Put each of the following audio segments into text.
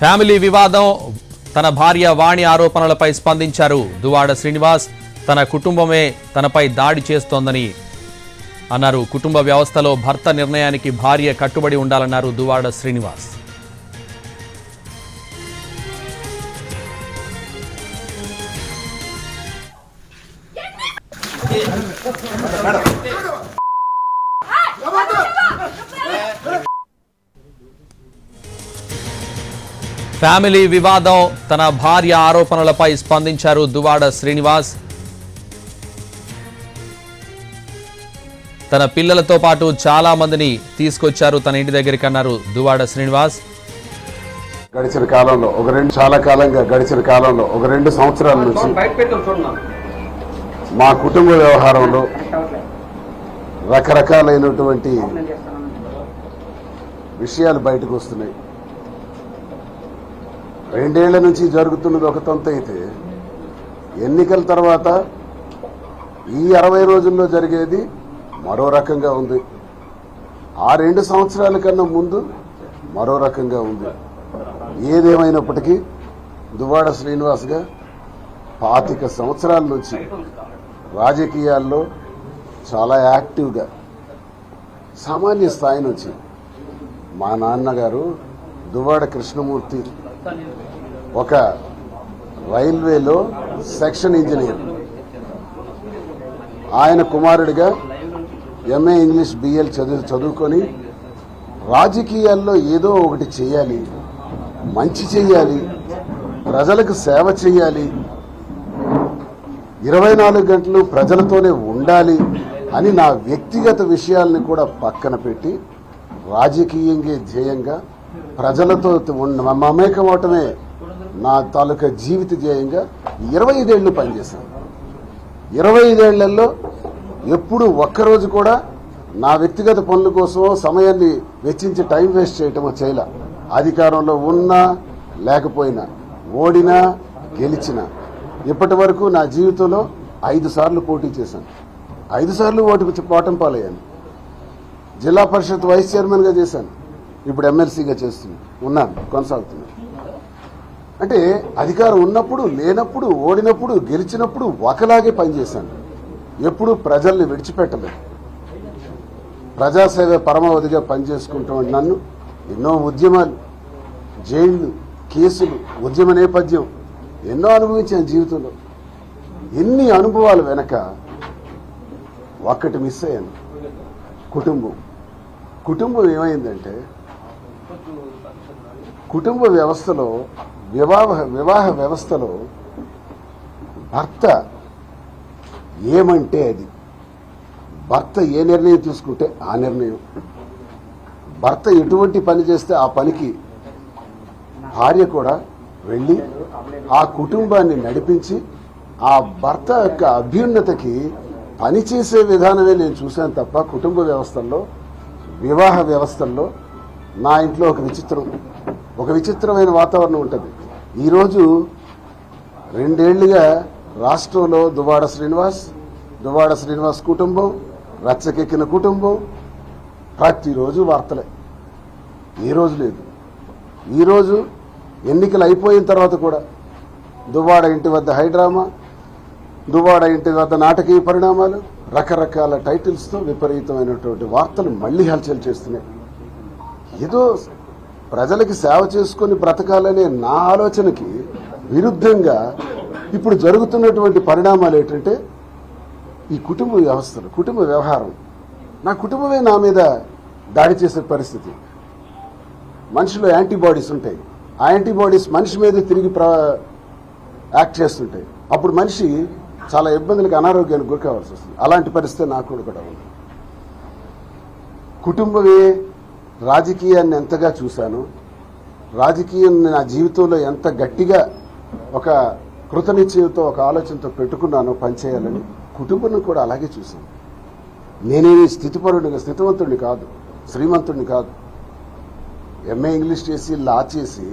Family వివాదం తన భార్య వాణి ఆరోపణలపై స్పందించారు. దువాడ శ్రీనివాస్ తన కుటుంబమే తనపై దాడి చేస్తోందని అన్నారు. కుటుంబ వ్యవస్థలో భర్త నిర్ణయానికి భార్య కట్టుబడి ఉండాలన్నారు దువాడ శ్రీనివాస్. ఫ్యామిలీ వివాదం తన భార్య ఆరోపణలపై స్పందించారు దువాడ శ్రీనివాస్. తన పిల్లలతో పాటు చాలా మందిని తీసుకొచ్చారు తన ఇంటి దగ్గరికి అన్నారు దువాడ శ్రీనివాస్. గడిచిన కాలంలో ఒక రెండు చాలా కాలంగా గడిచిన కాలంలో ఒక రెండు సంవత్సరాల నుంచి మా కుటుంబ వ్యవహారంలో రకరకాలైనటువంటి విషయాలు బయటకు వస్తున్నాయి. రెండేళ్ళ నుంచి జరుగుతున్నది ఒక తొంత అయితే ఎన్నికల తర్వాత ఈ అరవై రోజుల్లో జరిగేది మరో రకంగా ఉంది. ఆ రెండు సంవత్సరాల కన్నా ముందు మరో రకంగా ఉంది. ఏదేమైనప్పటికీ దువ్వాడ శ్రీనివాస్గా పాతిక సంవత్సరాల నుంచి రాజకీయాల్లో చాలా యాక్టివ్గా సామాన్య స్థాయి నుంచి మా నాన్నగారు దువ్వాడ కృష్ణమూర్తి ఒక రైల్వేలో సెక్షన్ ఇంజనీర్. ఆయన కుమారుడిగా ఎంఏ ఇంగ్లీష్ బిఎల్ చదువు చదువుకొని రాజకీయాల్లో ఏదో ఒకటి చేయాలి మంచి చేయాలి ప్రజలకు సేవ చేయాలి ఇరవై నాలుగు గంటలు ప్రజలతోనే ఉండాలి అని నా వ్యక్తిగత విషయాల్ని కూడా పక్కన పెట్టి రాజకీయంగా ధ్యేయంగా ప్రజలతో ఉన్న మమేకం అవటమే నా తాలూకా జీవిత ధ్యేయంగా ఇరవై ఐదేళ్ళు పనిచేశాను ఇరవై ఐదేళ్ళలో ఎప్పుడు ఒక్కరోజు కూడా నా వ్యక్తిగత పనుల కోసం సమయాన్ని వెచ్చించి టైం వేస్ట్ చేయటమో చేయలే. అధికారంలో ఉన్నా లేకపోయినా ఓడినా గెలిచినా ఇప్పటి వరకు నా జీవితంలో ఐదు సార్లు పోటీ చేశాను. ఐదు సార్లు ఓటు పోటం పాలయ్యాను. జిల్లా పరిషత్ వైస్ చైర్మన్గా చేశాను. ఇప్పుడు ఎమ్మెల్సీగా చేస్తున్నాను ఉన్నాను కొనసాగుతున్నాను అంటే అధికారం ఉన్నప్పుడు లేనప్పుడు ఓడినప్పుడు గెలిచినప్పుడు ఒకలాగే పనిచేశాను. ఎప్పుడు ప్రజల్ని విడిచిపెట్టలేదు. ప్రజాసేవ పరమావధిగా పనిచేసుకుంటామని నన్ను. ఎన్నో ఉద్యమాలు జైళ్ళు కేసులు ఉద్యమ నేపథ్యం ఎన్నో అనుభవించాను జీవితంలో. ఎన్ని అనుభవాలు వెనక ఒక్కటి మిస్ అయ్యాను. కుటుంబం. కుటుంబం ఏమైందంటే కుటుంబ వ్యవస్థలో వివాహ వివాహ వ్యవస్థలో భర్త ఏమంటే అది? భర్త ఏ నిర్ణయం తీసుకుంటే ఆ నిర్ణయం. భర్త ఎటువంటి పని చేస్తే ఆ పనికి భార్య కూడా వెళ్ళి ఆ కుటుంబాన్ని నడిపించి ఆ భర్త యొక్క అభ్యున్నతకి పనిచేసే విధానమే నేను చూశాను తప్ప కుటుంబ వ్యవస్థల్లో వివాహ వ్యవస్థల్లో నా ఇంట్లో ఒక విచిత్రం ఒక విచిత్రమైన వాతావరణం ఉంటుంది. ఈరోజు రెండేళ్ళుగా రాష్ట్రంలో దువాడ శ్రీనివాస్ దువాడ శ్రీనివాస్ కుటుంబం రచ్చకెక్కిన కుటుంబం ప్రతిరోజు వార్తలే. ఏ రోజు లేదు. ఈరోజు ఎన్నికలు అయిపోయిన తర్వాత కూడా దువ్వాడ ఇంటి వద్ద హైడ్రామా దువ్వాడ ఇంటి వద్ద నాటకీయ పరిణామాలు రకరకాల టైటిల్స్తో విపరీతమైనటువంటి వార్తలు మళ్ళీ హల్చల్ చేస్తున్నాయి. ఏదో ప్రజలకి సేవ చేసుకొని బ్రతకాలనే నా ఆలోచనకి విరుద్ధంగా ఇప్పుడు జరుగుతున్నటువంటి పరిణామాలు ఏంటంటే ఈ కుటుంబ వ్యవస్థలు కుటుంబ వ్యవహారం. నా కుటుంబమే నా మీద దాడి చేసే పరిస్థితి. మనిషిలో యాంటీబాడీస్ ఉంటాయి. ఆ యాంటీబాడీస్ మనిషి మీద తిరిగి ప్ర యాక్ట్ చేస్తుంటాయి. అప్పుడు మనిషి చాలా ఇబ్బందులకు అనారోగ్యానికి గురికావాల్సి వస్తుంది. అలాంటి పరిస్థితి నాకు కూడా కూడా ఉంది. కుటుంబమే రాజకీయాన్ని ఎంతగా చూశాను రాజకీయం నా జీవితంలో ఎంత గట్టిగా ఒక కృతనిశ్చయంతో ఒక ఆలోచనతో పెట్టుకున్నానో పనిచేయాలని కుటుంబం కూడా అలాగే చూశాను నేనేమి స్థితిపరుడిగా స్థితివంతుడిని కాదు శ్రీమంతుడిని కాదు. ఎంఏ ఇంగ్లీష్ చేసి లా చేసి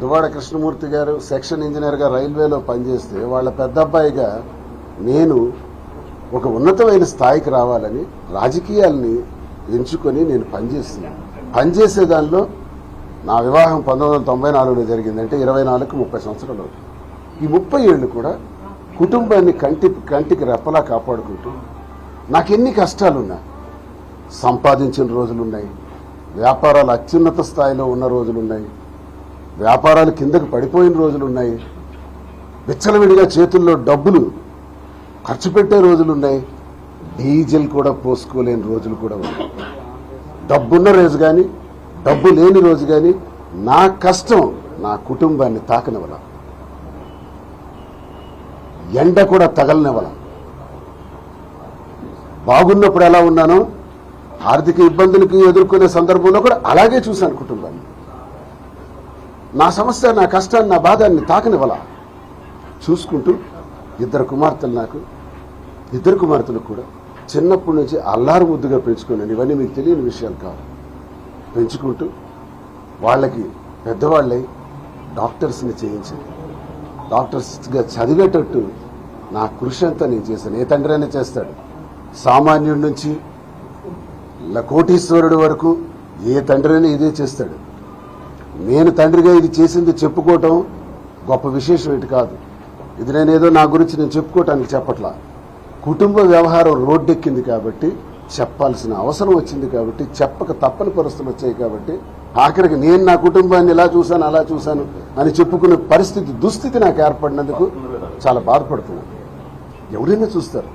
దువాడ కృష్ణమూర్తి గారు సెక్షన్ ఇంజనీర్గా రైల్వేలో పనిచేస్తే వాళ్ళ పెద్ద అబ్బాయిగా నేను ఒక ఉన్నతమైన స్థాయికి రావాలని రాజకీయాల్ని ఎంచుకొని నేను పనిచేస్తున్నాను పనిచేసే దానిలో నా వివాహం పంతొమ్మిది వందల తొంభై నాలుగులో జరిగిందంటే ఇరవై నాలుగు ముప్పై సంవత్సరాలు ఈ ముప్పై ఏళ్ళు కూడా కుటుంబాన్ని కంటి కంటికి రెప్పలా కాపాడుకుంటూ నాకు ఎన్ని కష్టాలున్నా సంపాదించిన రోజులున్నాయి వ్యాపారాలు అత్యున్నత స్థాయిలో ఉన్న రోజులున్నాయి వ్యాపారాలు కిందకు పడిపోయిన రోజులున్నాయి విచ్చలవిడిగా చేతుల్లో డబ్బులు ఖర్చు పెట్టే రోజులున్నాయి డీజిల్ కూడా పోసుకోలేని రోజులు కూడా ఉన్నాయి. డబ్బున్న రోజు కానీ డబ్బు లేని రోజు కానీ నా కష్టం నా కుటుంబాన్ని తాకనివ్వాల. ఎండ కూడా తగలనివ్వాల. బాగున్నప్పుడు ఎలా ఉన్నానో ఆర్థిక ఇబ్బందులకి ఎదుర్కొనే సందర్భంలో కూడా అలాగే చూశాను కుటుంబాన్ని. నా సమస్య నా కష్టాన్ని నా బాధాన్ని తాకనివ్వాల. చూసుకుంటూ ఇద్దరు కుమార్తెలు నాకు ఇద్దరు కుమార్తెలు కూడా చిన్నప్పటి నుంచి అల్లారు ముద్దుగా పెంచుకున్నాను ఇవన్నీ మీకు తెలియని విషయాలు కాదు పెంచుకుంటూ వాళ్ళకి పెద్దవాళ్ళై డాక్టర్స్ని చేయించింది డాక్టర్స్గా చదివేటట్టు నా కృషి అంతా నేను చేశాను. ఏ తండ్రి అయినా చేస్తాడు. సామాన్యుడి నుంచి కోటీశ్వరుడు వరకు ఏ తండ్రి అయినా ఇదే చేస్తాడు. నేను తండ్రిగా ఇది చేసింది చెప్పుకోవటం గొప్ప విశేషం ఏంటి కాదు. ఇది నేనేదో నా గురించి నేను చెప్పుకోవటానికి చెప్పట్లా. కుటుంబ వ్యవహారం రోడ్డెక్కింది కాబట్టి చెప్పాల్సిన అవసరం వచ్చింది కాబట్టి చెప్పక తప్పని పరిస్థితులు వచ్చాయి కాబట్టి ఆఖరికి నేను నా కుటుంబాన్ని ఇలా చూశాను అలా చూశాను అని చెప్పుకునే పరిస్థితి దుస్థితి నాకు ఏర్పడినందుకు చాలా బాధపడుతున్నాను. ఎవరైనా చూస్తారు.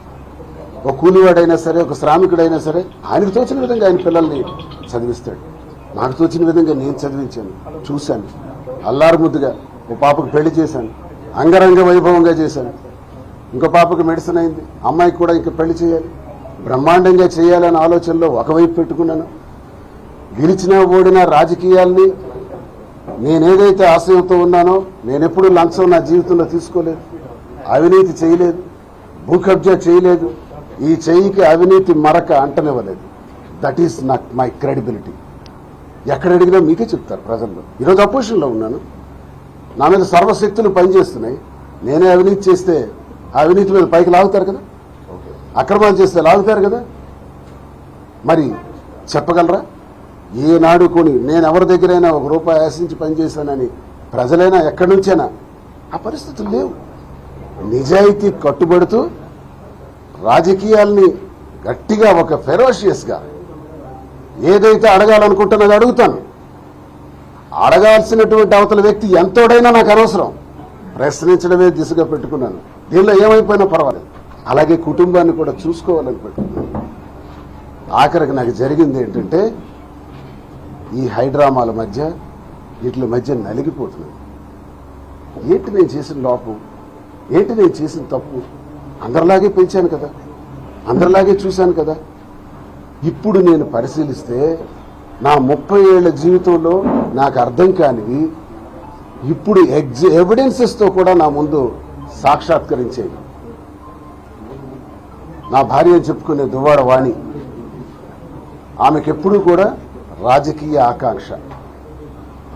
ఒక కూలివాడైనా సరే ఒక శ్రామికుడైనా సరే ఆయనకు తోచిన విధంగా ఆయన పిల్లల్ని చదివిస్తాడు. నాకు తోచిన విధంగా నేను చదివించాను చూశాను. అల్లారు ముద్దుగా ఓ పాపకు పెళ్ళి చేశాను అంగరంగ వైభవంగా చేశాను. ఇంకో పాపకు మెడిసిన్ అయింది. అమ్మాయికి కూడా ఇంక పెళ్ళి చేయాలి. బ్రహ్మాండంగా చేయాలనే ఆలోచనలో ఒకవైపు పెట్టుకున్నాను. గెలిచినా ఓడినా రాజకీయాల్ని నేనేదైతే ఆశయంతో ఉన్నానో నేనెప్పుడు లంచం నా జీవితంలో తీసుకోలేదు. అవినీతి చేయలేదు. భూ కబ్జా చేయలేదు. ఈ చేయికి అవినీతి మరక అంటనివ్వలేదు. That is not my credibility ఎక్కడ అడిగినా మీకే చెప్తారు ప్రజల్లో. ఈరోజు అపోజిషన్లో ఉన్నాను. నా మీద సర్వశక్తులు పనిచేస్తున్నాయి. నేనే అవినీతి చేస్తే అవినీతి మీద పైకి లాగుతారు కదా? అక్రమాలు చేస్తే లాగుతారు కదా? మరి చెప్పగలరా? ఏనాడు కొని నేను ఎవరి దగ్గరైనా ఒక రూపాయి ఆశించి పనిచేశానని ప్రజలైనా ఎక్కడి నుంచైనా ఆ పరిస్థితులు లేవు. నిజాయితీ కట్టుబడుతూ రాజకీయాల్ని గట్టిగా ఒక ఫెరోషియస్గా ఏదైతే అడగాలనుకుంటున్నది అడుగుతాను. అడగాల్సినటువంటి అవతల వ్యక్తి ఎంతోడైనా నాకు అనవసరం. ప్రశ్నించడమే దిశగా పెట్టుకున్నాను. దీనిలో ఏమైపోయినా పర్వాలేదు. అలాగే కుటుంబాన్ని కూడా చూసుకోవాలని పెట్టుకున్నాను. ఆఖరికి నాకు జరిగింది ఏంటంటే ఈ హైడ్రామాల మధ్య వీటి మధ్య నలిగిపోతున్నాను ఏంటి నేను చేసిన లోపం? ఏంటి నేను చేసిన తప్పు? అందరిలాగే పెంచాను కదా. అందరిలాగే చూశాను కదా. ఇప్పుడు నేను పరిశీలిస్తే నా ముప్పై ఏళ్ళ జీవితంలో నాకు అర్థం కానివి ఇప్పుడు ఎగ్జి ఎవిడెన్సెస్తో కూడా నా ముందు సాక్షాత్కరించేది. నా భార్య చెప్పుకునే దువ్వాడ వాణి ఆమెకెప్పుడూ కూడా రాజకీయ ఆకాంక్ష.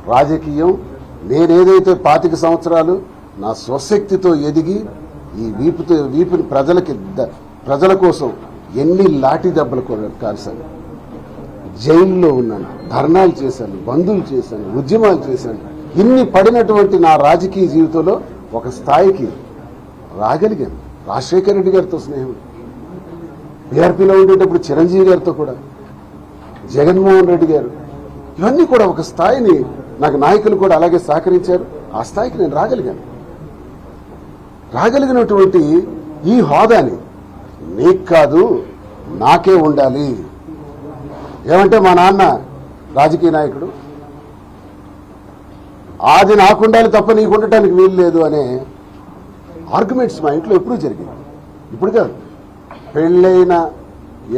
రాజకీయం నేనేదైతే పాతిక సంవత్సరాలు నా స్వశక్తితో ఎదిగి ఈ వీపుతో వీపుని ప్రజలకి ద- ప్రజల కోసం ఎన్ని లాఠీ దెబ్బలు కాల్సాను జైల్లో ఉన్నాను. ధర్నాలు చేశాను. బంధువులు చేశాను. ఉద్యమాలు చేశాను. ఇన్ని పడినటువంటి నా రాజకీయ జీవితంలో ఒక స్థాయికి రాగలిగాను. రాజశేఖర రెడ్డి గారితో స్నేహం. బీఆర్పీలో ఉండేటప్పుడు చిరంజీవి గారితో కూడా. జగన్మోహన్ రెడ్డి గారు. ఇవన్నీ కూడా ఒక స్థాయిని నాకు నాయకులు కూడా అలాగే సహకరించారు. ఆ స్థాయికి నేను రాగలిగాను. రాగలిగినటువంటి ఈ హోదాని నీకు కాదు నాకే ఉండాలి. ఏమంటే మా నాన్న రాజకీయ నాయకుడు. అది నాకుండాలి తప్ప నీకు ఉండటానికి వీలు లేదు అనే ఆర్గ్యుమెంట్స్ మా ఇంట్లో ఎప్పుడూ జరిగింది ఇప్పుడు కాదు. పెళ్ళైన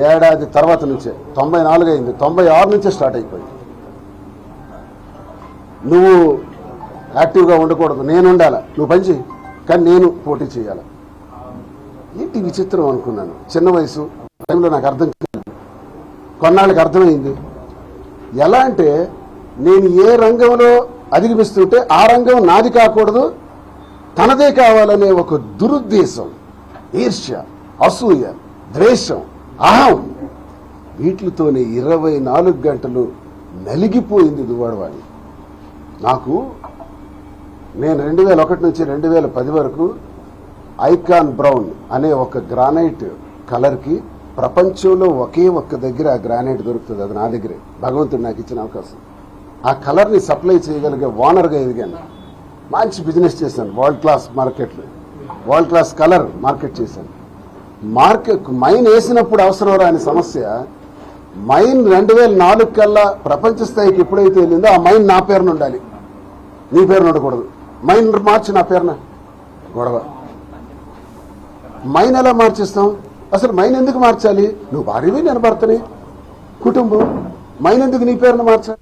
ఏడాది తర్వాత నుంచే తొంభై నాలుగు అయింది. తొంభై ఆరు నుంచే స్టార్ట్ అయిపోయింది. నువ్వు యాక్టివ్గా ఉండకూడదు. నేను ఉండాలా? నువ్వు పని చేయి కానీ నేను పోటీ చేయాలి ఏంటి విచిత్రం అనుకున్నాను. చిన్న వయసు టైంలో నాకు అర్థం కాదు కొన్నాళ్ళకి అర్థమైంది. ఎలా అంటే నేను ఏ రంగంలో అధిగమిస్తుంటే ఆ రంగం నాది కాకూడదు తనదే కావాలనే ఒక దురుద్దేశం ఈర్ష్య అసూయ ద్వేషం అహం వీటితోనే ఇరవై నాలుగు గంటలు నలిగిపోయింది దువాడవాడి నాకు నేను రెండు వేల ఒకటి నుంచి రెండు వేల పది వరకు ఐకాన్ బ్రౌన్ అనే ఒక గ్రానైట్ కలర్కి ప్రపంచంలో ఒకే ఒక్క దగ్గర ఆ గ్రానైట్ దొరుకుతుంది అది నా దగ్గరే. భగవంతుడు నాకు ఇచ్చిన అవకాశం. ఆ కలర్ని సప్లై చేయగలిగే ఓనర్గా ఎదిగాను. మంచి బిజినెస్ చేశాను. వరల్డ్ క్లాస్ మార్కెట్లో వరల్డ్ క్లాస్ కలర్ మార్కెట్ చేశాను. మార్కెట్ మైన్ వేసినప్పుడు అవసరం రాని సమస్య. మైన్ రెండు వేల నాలుగు కల్లా ప్రపంచ స్థాయికి ఎప్పుడైతే వెళ్ళిందో ఆ మైన్ నా పేరున ఉండాలి. నీ పేరున ఉండకూడదు. మైన్ మార్చి నా పేరున గొడవ. మైన్ ఎలా మార్చేస్తాం? అసలు మైన్ ఎందుకు మార్చాలి? నువ్వు భార్యవి నేను భర్తని కుటుంబం. మైన్ ఎందుకు నీ పేరున మార్చాలి?